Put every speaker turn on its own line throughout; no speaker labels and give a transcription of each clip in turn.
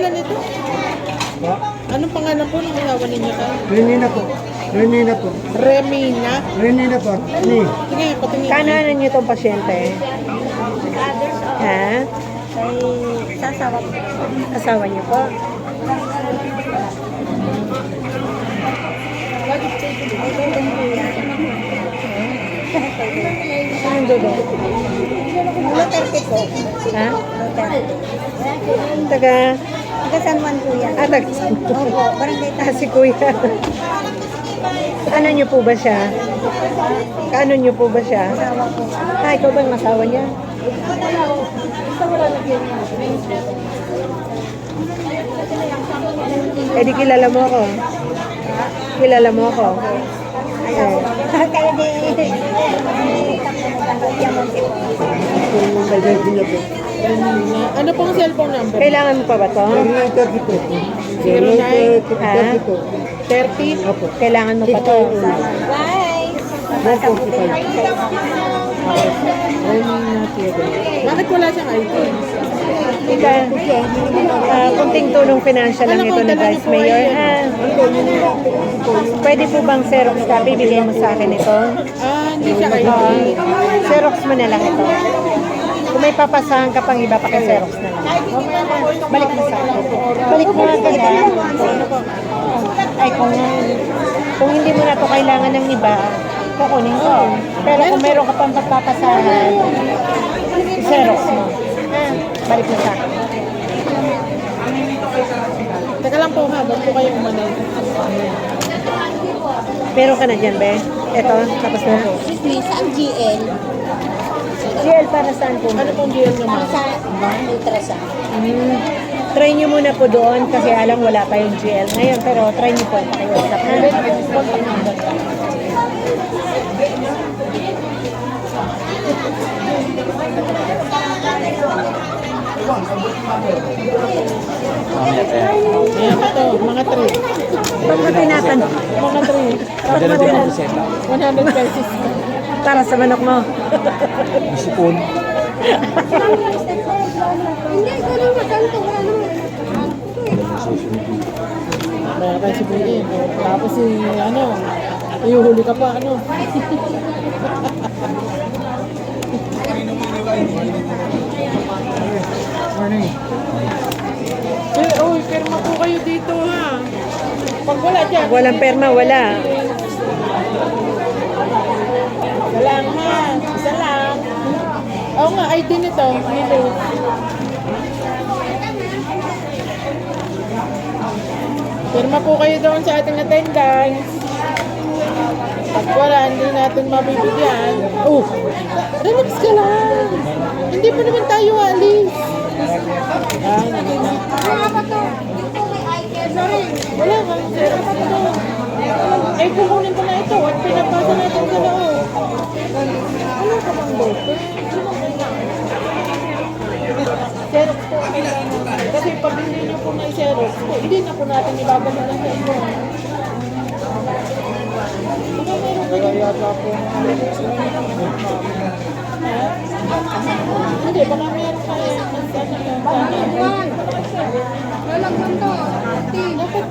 pangalan nito?
Pa?
Anong pangalan po ng asawa ninyo tayo?
Renina po. Renina po.
Remina.
Renina po. Ni.
Sige, patingin.
Kananan niyo tong pasyente?
Others.
Ha?
Kay sasawa po.
Asawa niyo po?
Ay.
Anong dugo?
Duterte po.
Ha?
Duterte.
Taga...
Taga San Juan po yan.
Ah, taga...
Opo, barangay
Ah, si Kuya. ano niyo po ba siya? Kaano niyo po ba siya?
Asawa po.
Ah, ikaw ba ang asawa niya? Eh di kilala mo ako. Kilala mo ako.
Ayaw ko. Kaya di...
Niya po.
Remina. Ano pong cellphone number?
Kailangan mo pa ba to?
Renina 30 po.
Zero nine.
Ah.
30 po.
30?
Opo.
Kailangan mo pa to.
Theodore. Bakit wala siyang ID?
Ika, ah, kunting tulong financial lang ito na Vice Mayor. Ah, pwede po bang Xerox copy? Bigay mo sa akin ito.
Ah, hindi siya ID.
Oo. Xerox mo na lang ito. Kung may papasahan ka pang iba, paki-Xerox na lang. Balik mo sa akin. Balik mo nga kaya. Ay, kung, kung hindi mo na to kailangan ng iba, kukunin ko. Pero kung meron ka pang pagpapasahan, Xerox mo. Ah, balik mo sa akin.
Teka lang po ha, ba't po kayo umanay?
Meron ka na dyan, be? Ito, tapos na.
Excuse me, saan GL?
GL para saan po?
Ano pong deal naman?
Sa ultrasound.
Hmm. Try nyo muna po doon kasi alam wala tayong GL ngayon pero try nyo po pakiusap na.
Contact number ka. Ayan pa to, mga 3.
Ba't mo tinatanong?
Mga 3.
Ba't mo tinatanong?
100 pesos.
Para sa manok mo.
Bisipon.
Hindi, ikaw lang maganto. Wala naman.
Kaya kayo si Buyin. Tapos si, ano, iuhuli ka pa, ano.
Morning.
Eh, uy, pirma po kayo dito, ha. Pag wala dyan.
Pag walang perma, wala.
Isa lang, ha. Isa lang. Oo nga, ID nito. Milo. Pirma po kayo doon sa ating attendance. Pag wala, hindi natin mabibigyan. Oh, relax ka lang. Hindi pa naman tayo alis. Ay, hindi na. Wala ka, pa to. Eh, kukunin ko na ito at pinapasa natin sa loob. Wala ka bang bote? Xerox po. Kasi pag hindi nyo po na i-xerox po, hindi na po natin ibabalik ng cellphone. Baka meron ka? Hindi, baka meron ka eh. Lalagyan to. Dapat,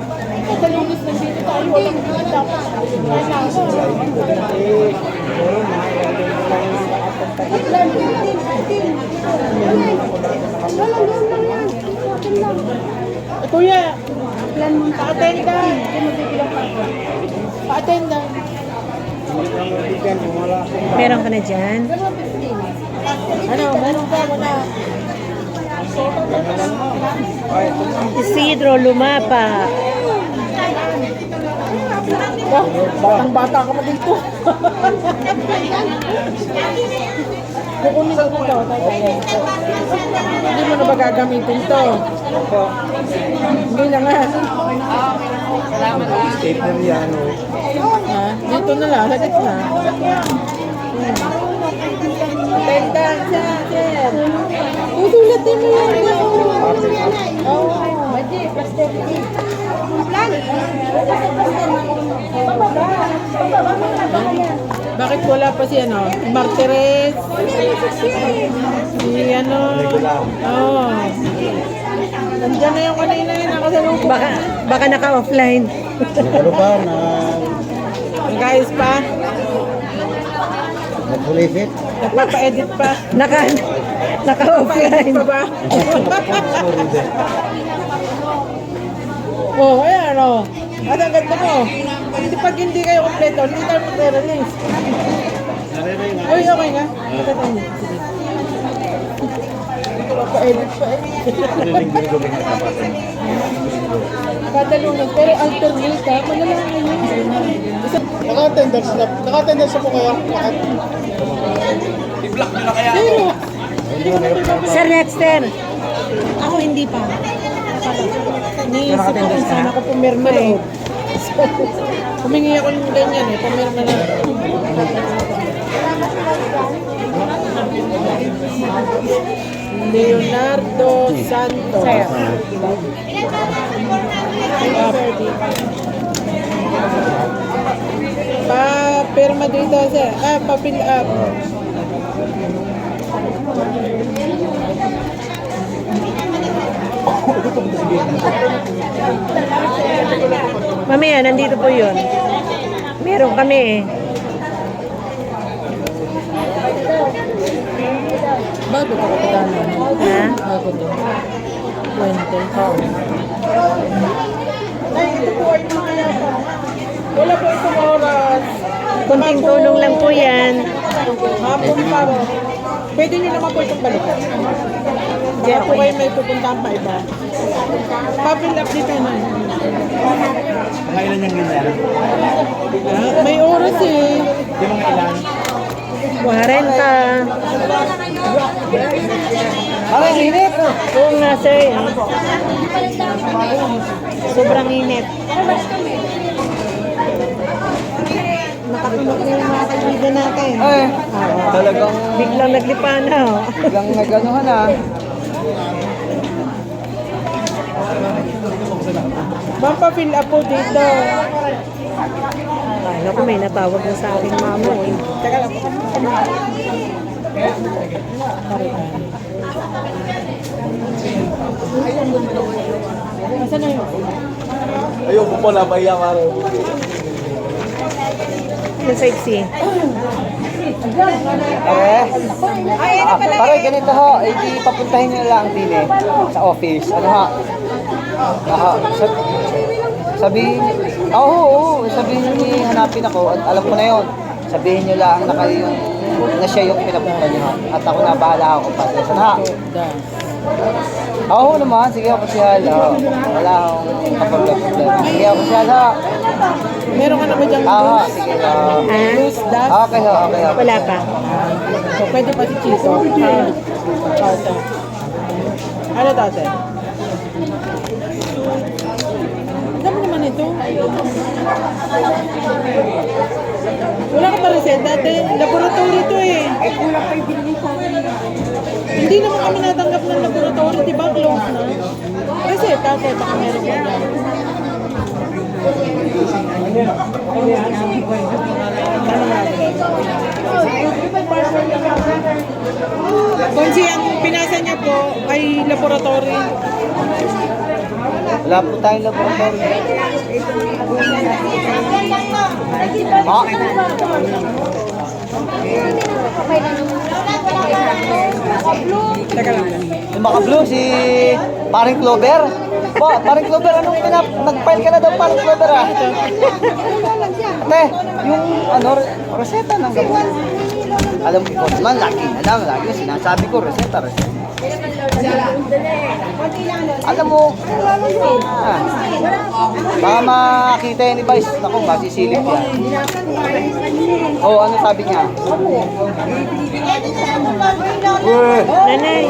kadalunis na dito tayo. Walang dapat. Kailangan. Eh, Kuya, pa-attenda. Pa-attenda.
Meron ka na dyan?
Ano, meron ka muna.
Isidro Lumapa.
Batang bata ka pa dito. Kukunin ko na daw. Hindi mo na ba gagamitin to? Hindi na nga.
Stapler yan.
Ha? Dito na lang, sagad na. Attendance, sir. Tutulatin mo yan. Oo. Madi, plaster. Bakit wala pa si ano? Martires? Si ano? Oo. Nandiyan na yung kanina yun, nakasalubong.
Baka, baka naka-offline.
Ano ba na
Guys pa,
nagpulisit?
nagpapa-edit pa.
Naka, naka-offline.
Pa ba? oh, ayan o. At ang ganda mo. Hindi pag hindi kayo kompleto, hindi tayo mag-release. Uy, okay nga. Ito tayo. Sige. Pa-edit pa eh. Kadalungan, pero alternate ha. Malalaman yun.
Naka-attendance na. Naka-attendance na po kayo.
Sino?
Sir Nexter. Ako hindi pa.
Iniisip ko kung saan ako pumirma eh. So, humingi ako ng ganyan eh. Pumirma na. Leonardo Santos. Pa pirma dito sir. Ah, pa fill up.
Mamaya, nandito po yun. Meron kami eh.
Bago ko katana.
Ha?
Bago din. 20. Oo. Ay, ito po ay mga yata. Wala po itong oras.
Kunting tulong lang po yan.
Hapon pa ro. Pwede nyo naman po itong balikan. Baka po kayo may pupuntahan pa iba. Pa-fill up dito na.
Mga ilan yung ganyan?
Ah, may oras eh.
Di mga ilan?
40.
Ay, init!
Oo nga sir. Sobrang init. Nakatulog na yung mga kaibigan natin.
Ay, talagang
Biglang naglipa na. oh.
biglang naganohan ah.
Ma'am, pa-fill up po dito.
Akala ko may natawag na sa aking mama eh.
Teka lang. Na yun?
Ayoko po na pahiya maro.
Yung sexy.
Eh, ah, pare ganito ho, eh, di papuntahin nyo lang din eh, sa office. Ano ha? Ah, sab sabihin, oo, oo, oo, sabihin nyo ni hanapin ako at alam ko na yon. Sabihin nyo lang na kayo yung, na siya yung pinapunta ha. At ako na bahala ako pa. Sana ha? Oo naman, sige ako siya. Oh. Wala akong kapag-problema. Sige ako siya.
Meron ka na ba dyan?
Ah, ha, sige. ah.
Ah,
Loose dust?
okay ho, okay ho.
wala pa.
So, pwede pa si Chiso. Ah. Ito. Ano tate? Ang dami naman ito. Wala ka pa reseta dati. Laboratory ito eh. Hindi naman kami natanggap ng laboratory. Di ba close na? Reseta ate. Baka meron natin? Konsi, ang pinasa niya po ay laboratory.
Wala po tayong laboratory. Ha?
Teka lang.
Yung mga blue, si paring Clover. Ba, paring Clover, anong pinap... Nag-file ka na daw paring Clover ah. Ate, yung ano, re- reseta ng gamot. Alam ko, man, lagi na lang, lagi sinasabi ko, reseta, reseta. Alam mo, ah, baka makita yan ni Vice, naku, masisilip yan. Oh, ano sabi niya? Uy,
Nanay,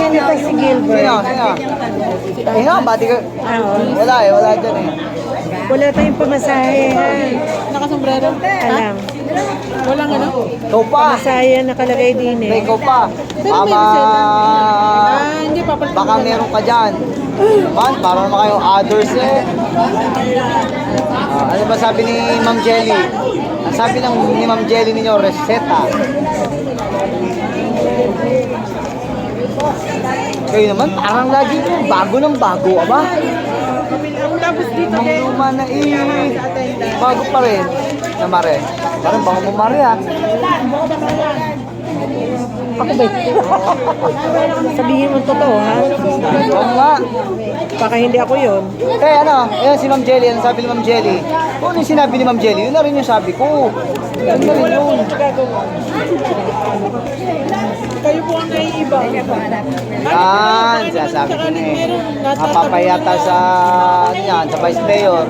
yan ito si Gilbert.
Sino? Sino? Eh nga, bati ka.
Oo.
Wala eh, wala dyan eh.
Wala tayong pamasahe ha.
Nakasombrero?
Alam.
Walang ano?
Ikaw pa.
Pamasahe nakalagay din eh.
ikaw pa.
Pero may
Mama,
reseta. Ah, hindi pa pala.
baka meron ka dyan. Man, para naman kayo others eh. Ah, ano ba sabi ni Ma'am Jelly? Ang sabi ng ni Ma'am Jelly ninyo, reseta. Kayo naman, parang lagi yung bago ng bago, aba.
Tapos dito
Ang
din.
luma na eh. Bago pa rin. Na mare. Parang bango mo mare ah.
Ako ba? Sabihin mo totoo, ha?
Oo nga.
Baka hindi ako yun.
Eh ano, ayun si Ma'am Jelly, ano sabi ni Ma'am Jelly? Kung ano yung sinabi ni Ma'am Jelly, yun na rin yung sabi ko. Yun na rin yun.
Kayo po ang naiiba.
Yan, sasabi ko na eh. Mapapayata sa, ano yan, sa Vice Mayor.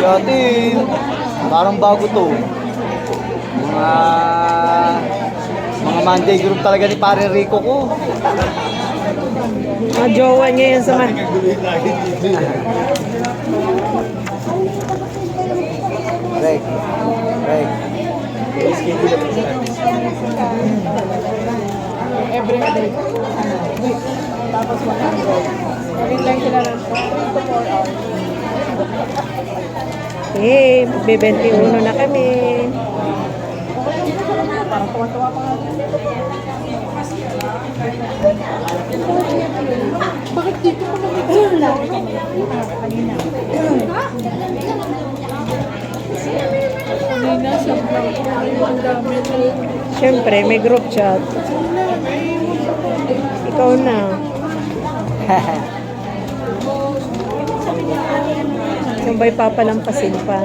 Yati, parang bago to. Mga, mga Monday group talaga ni Pare Rico ko.
Mga jowa niya yan sa man.
Rek, Rek.
Every day. Tapos 100. Gawin lang sila ng 3 to 4 hours.
Eh, magbe-21 na kami.
Parang tuwa-tuwa pa nga. Bakit dito pa kami? Kanina, sobrang ang dami.
Siyempre, may group chat. Ikaw na. Sabay papalampasin pa.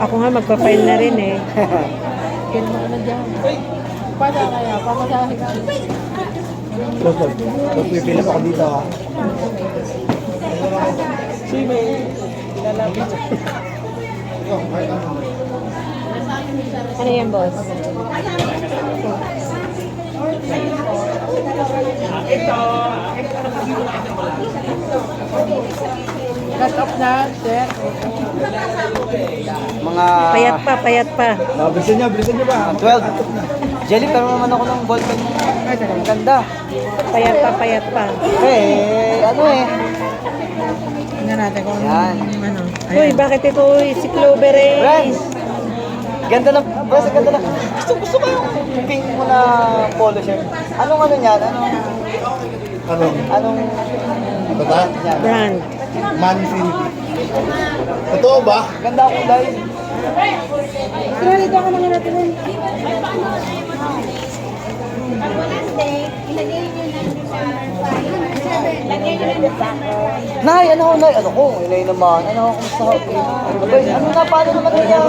Ako nga magpa-file na rin eh.
Yan mo na dyan. Pada kaya, pamasahe ka.
Pipila pa ako dito ha.
Sino? Lalapit.
Ano yan, boss?
Cut off na, sir.
Mga
Payat pa, payat pa.
bilisan niya, bilisan niya ba? 12. Jelly, pero naman ako ng ballpen. Ang ganda.
Payat pa, payat pa.
Eh, ano eh.
Tingnan natin kung
Yan.
ano.
Uy, bakit ito si Clover eh?
Friends! Ganda ng, basta ganda ng, gusto, gusto ko yung pink mo na polo shirt. Anong ano niyan? Anong,
Anong?
anong,
Bata?
yan?
Brand.
Man Infinity. Totoo ba?
Ganda ako dahil. Nay, ano, nay, ano ko, inay naman, ano, kumusta ka? Abay, ano na, paano naman niya?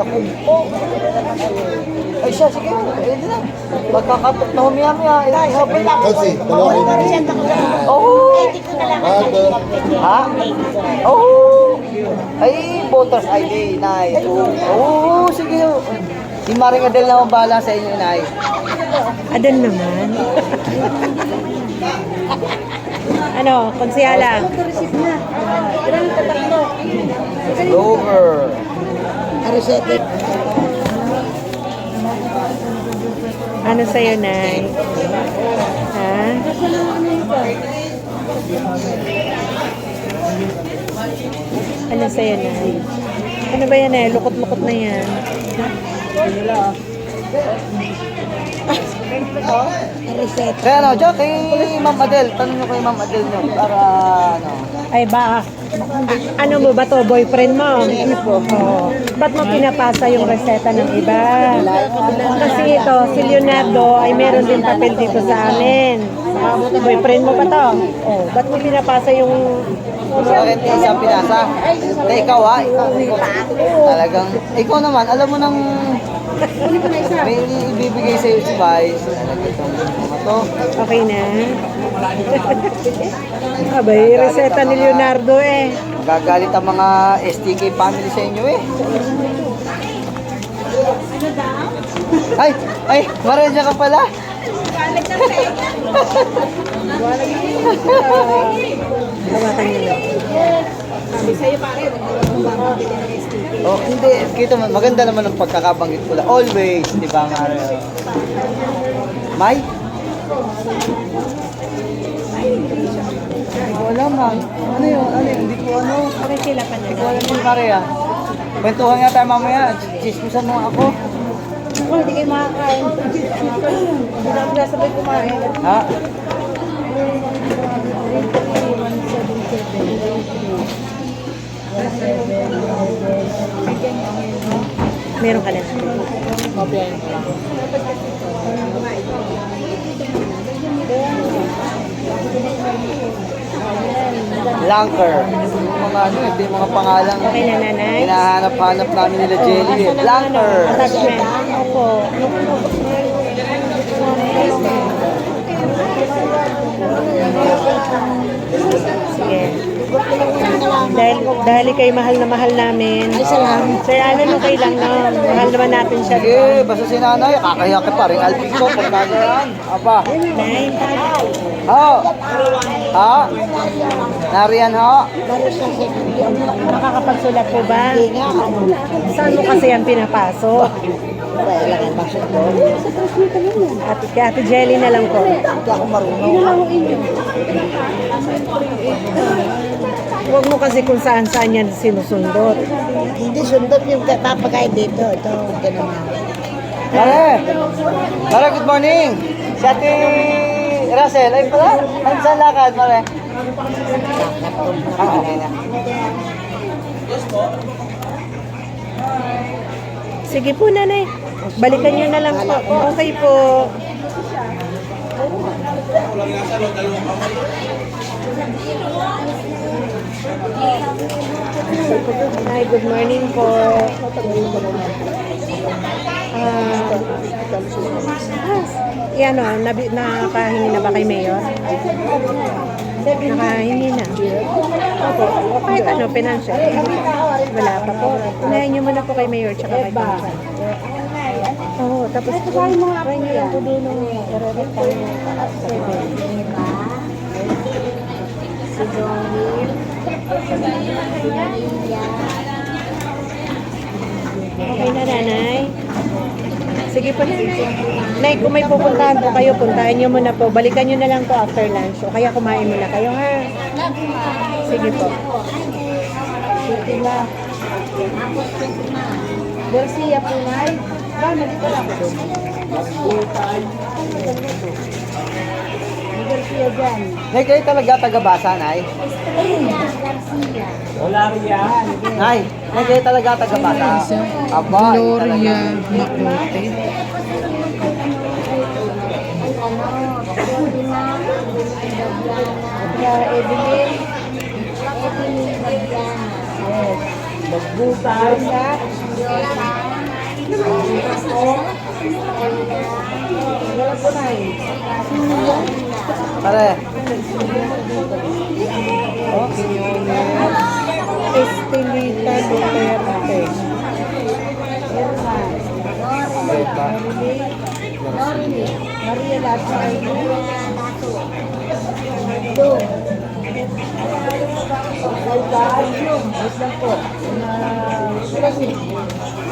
Naku, oh. Ay siya, sige, pwede na. Magkakatok na humiya-miya, inay, habay lang.
Kasi, dalawa.
Oh!
Bago.
Ha? Oh! Ay, voters ID, Nay. Oo, oh, sige. Si Maring Adel na bahala sa inyo, Nay.
Adan naman. ano, konsyala?
Over.
Ano sa'yo, Nay? Ha? Ano sa'yo, Nay? Ano ba yan, eh? Lukot-lukot na yan.
Kaya ano, dyan kay Ma'am Adel. Tanong nyo kay Ma'am Adel nyo para ano.
Ay ba, ano mo ba to, boyfriend mo? Oo. Ba't mo pinapasa yung reseta ng iba? Kasi ito, si Leonardo ay meron din papel dito sa amin. Boyfriend mo pa to? Oh, ba't mo pinapasa yung...
Bakit isang pinasa? Na ikaw ha? Ikaw. Talagang, ikaw naman, alam mo nang may ibibigay sa'yo si Vice. Itong mga to.
Okay na? Abay, reseta ni Leonardo eh.
Gagalit ang mga STK family sa inyo eh. Ay, ay, Marenja ka pala.
Hawakan niyo lang.
Oh, hindi. Kita mo, maganda naman ang pagkakabanggit ko lang. Always, di ba, Mare? May? Alam, ma'am. Ano yun? Ano yun? Hindi ko ano.
Okay sila pa
Hindi ko alam yung Mare, ah. Kwentuhan nga tayo mamaya. Chismisan mo ako.
Oh, hindi kayo makakain. Hindi na ako sabay kumain.
Ha?
Meron ka na.
Mabiyahin ko lang.
Lanker. Mga ano, yung mga pangalang
Okay na, nanay?
hinahanap-hanap namin nila Jelly. eh. Lanker.
Attachment. Opo. Sige. Dahil, dahil kay mahal na mahal namin. Ay, salamat. Sir Alan, okay lang, no? Mahal naman natin siya.
Sige, basta si nanay, kakahiya ka pa rin. Alpin ko, pagkagaan. Apa?
Nay,
Ho! Ha? Nariyan ho?
nakakapagsulat po ba? Saan mo kasi yan pinapasok? Ate, kay Ate Jelly na lang po. Huwag mo kasi kung saan-saan yan sinusundot.
Hindi sundot yung papagay dito. Ito, ganun na.
Mare! Mare, good morning! Si Ate Russell, ay pala? Ano saan lakad, Mare? Ah, na.
Sige po, nanay. Balikan nyo na lang po. Okay po. Hi, good morning po. Uh, yan o, nabi, nakahingi na ba kay Mayor? Nakahingi na. Opo, kahit ano, financial. Wala pa po. Unahin niyo muna po kay Mayor tsaka kay Council. Oo, tapos po. Ay, mo nga po yan. Ito din yung i-revet tayo.
Si Johnny.
Okay na, nanay. Sige po. Nay, kung may pupuntahan po kayo, puntahan niyo muna po. Balikan niyo na lang po after lunch. O kaya kumain muna kayo, ha? Sige po. Sige na. Garcia po, nay.
Nay, kayo talaga taga-basa, Nay? Nay, nay, kayo talaga taga-basa? Aba,
Gloria.
Kaya, Evelyn. Magbutas. Wala po na eh.
Pare. Oh, Quiñones.
Estelita Duterte. Herman. Maria Lazo. Wait lang po. Sila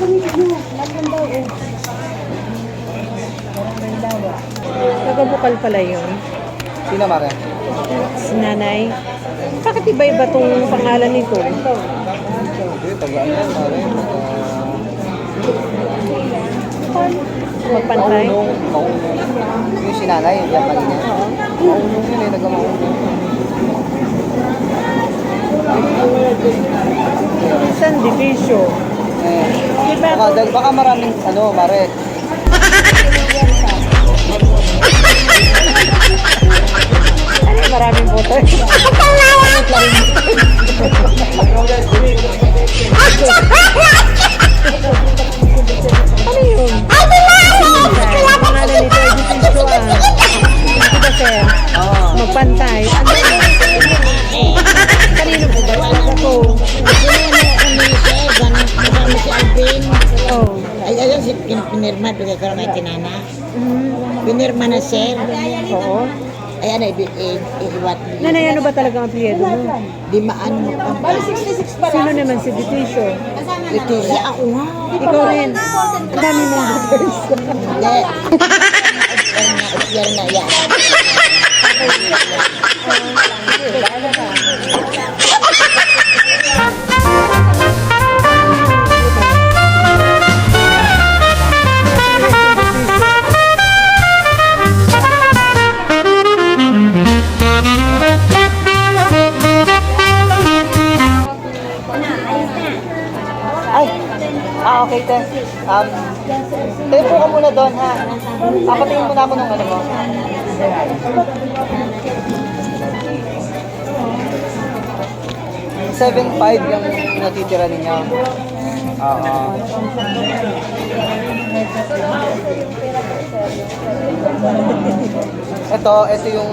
Yan, pare mo. Yan? Ito. Lakan daw eh. Parang lawa. Taga-bukal pala yun.
Sino, Mare?
Si nanay. Bakit iba-iba tong pangalan nito?
Hindi, tagaan yan, Mare.
Magpantay?
Maunong, maunong. Yung si nanay, yung kanina. Maunong yun eh, taga-maunong.
Minsan division.
Eh, baka, dag- baka maraming, ano, Mare.
Ano maraming boto? ano yun? Ang pangalan nito ay division ah. Diba sir?
Oo.
Magpantay. Ano yun? Kanino po ba? Talaga ko. kin- pinirma, bigay ko lang kay tinana.
Mm.
Pinirma na sir.
Oo.
Ayan, ay, i- iiwat.
Nanay, ano ba talaga ang apelyido mo?
Di maano mo pa.
Sino naman si Deticio?
Leticia, ako nga.
Ikaw rin. Ang dami mong brothers.
Hindi. Yan na, yan.
Ay! Ah, okay, te. Um, tayo po ka muna doon, ha? Papatingin muna ako ng ano mo. Seven five yung natitira ninyo. Oo. Ito, ito yung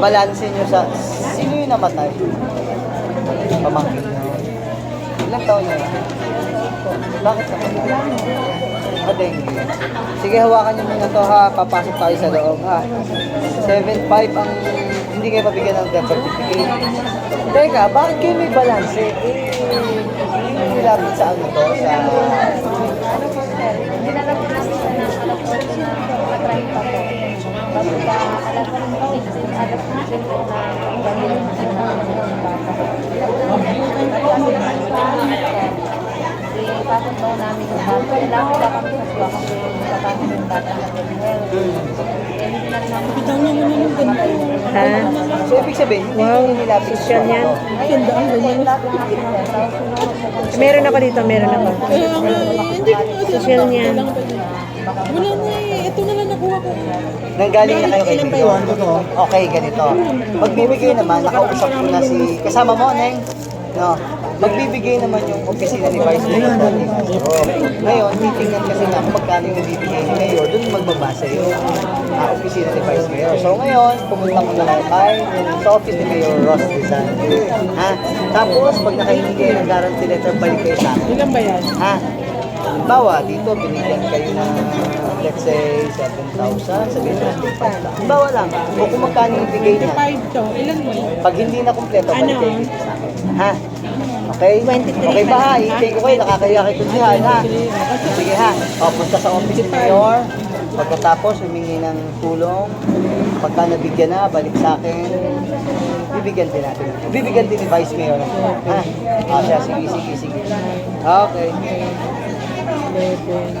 balance nyo sa... Sino yung namatay? Pamangkin. Ilang taon na yun? Bakit naman? Ah, dengue. Sige, hawakan niyo muna to ha. Papasok tayo sa loob ha. 7.5 ang hindi kayo pabigyan ng death certificate. Teka, bakit kayo may balance? Eh, eh, nilapit sa ano to? Sa...
Ha?
So, ibig sabihin, hindi
Wow,
nilapit
social yan.
ano.
Meron ako dito, meron ako.
Kaya nga, hindi ko kasi
Social niyan.
Wala na eh. Ito na lang nakuha ko.
Nanggaling na kayo kay Leon. Okay, ganito. Magbibigay naman, nakausap ko na si, kasama mo, Neng. No. Magbibigay naman yung opisina ni Vice Mayor. Oo. Ngayon, titingnan kasi na kung magkano yung bibigay ni Mayor, doon magbabasa yung ah, opisina ni Vice Mayor. So ngayon, pumunta ko na lang kay sa office ni Mayor Ross Rizal. Ha? Tapos, pag nakahingi kayo ng guarantee letter, balik kayo sa akin.
Ilan ba yan?
Ha? Halimbawa, dito binigyan kayo ng let's say 7,000, sabihin natin 5,000. Halimbawa lang, o kung magkano yung bigay niya.
5 to. Ilan mo?
Pag hindi na kumpleto,
Ano?
balik kayo dito sa akin. Ha? Okay? Okay ba ha? Ikay ko kayo, nakakaya kay Kunsihan ha? Sige ha. O, punta sa office ni Mayor. Pagkatapos, humingi ng tulong. Pagka nabigyan na, balik sa akin. Bibigyan din natin. Bibigyan din ni Vice Mayor. Ha? O siya, sige, sige, sige. Okay.
11,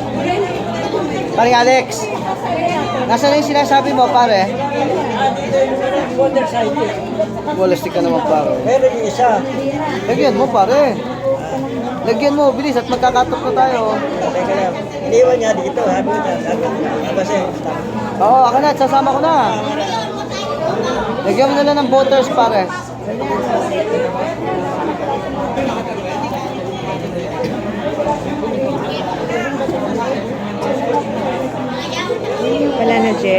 Paring Alex, nasa na yung sinasabi mo, pare? Walastik ka naman, pare.
Meron yung isa.
Lagyan mo, pare. Lagyan mo, bilis at magkakatok na tayo.
Teka lang. Iniwan niya dito. Sabi niya. Sabi niya. Kasi
Oo, ako na, sasama ko na. Lagyan mo na lang ng voters, pare.
Wala na, Je.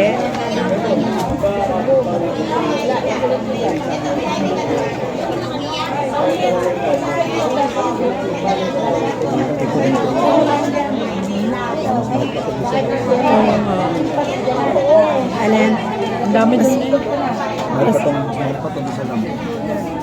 Alin?
Ang dami din
meron pa itong isa lang.